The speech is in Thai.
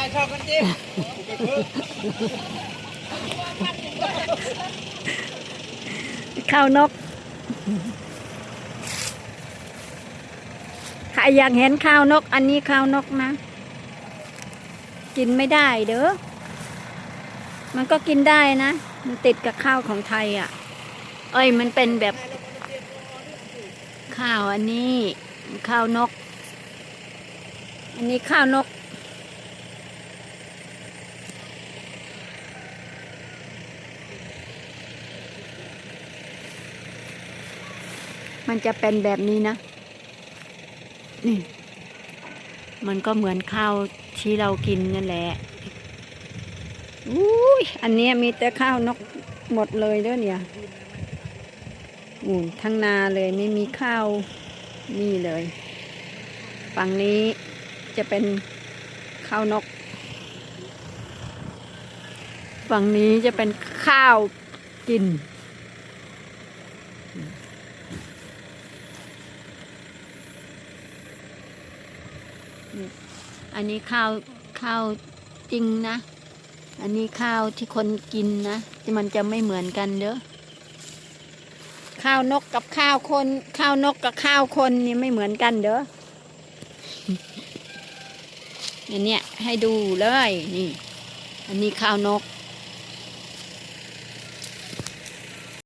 รชอบกันจริงข้าวนกใครอยากเห็นข้าวนก อันนี้ข้าวนกนะ กินไม่ได้เด้อ มันก็กินได้นะ มันติดกับข้าวของไทยอะ เอ้ย มันเป็นแบบ ข้าวอันนี้ ข้าวนก อันนี้ข้าวนก มันจะเป็นแบบนี้นะ นี่ มันก็เหมือนข้าวที่เรากินนั่นแหละอุ้ยอันนี้มีแต่ข้าวนกหมดเลยเด้อเนี่ยอืมทั้งนาเลยไม่มีข้าวนี่เลย ฝั่งนี้จะเป็นข้าวนก ฝั่งนี้จะเป็นข้าวกิน อันนี้ข้าวข้าวจริงนะ อันนี้ข้าวที่คนกินนะที่มันจะไม่เหมือนกันเด้อข้าวนกกับข้าวคน ข้าวนกกับข้าวคนนี่ไม่เหมือนกันเด้ออันเนี้ยให้ดูเลยนี่ อันนี้ข้าวนก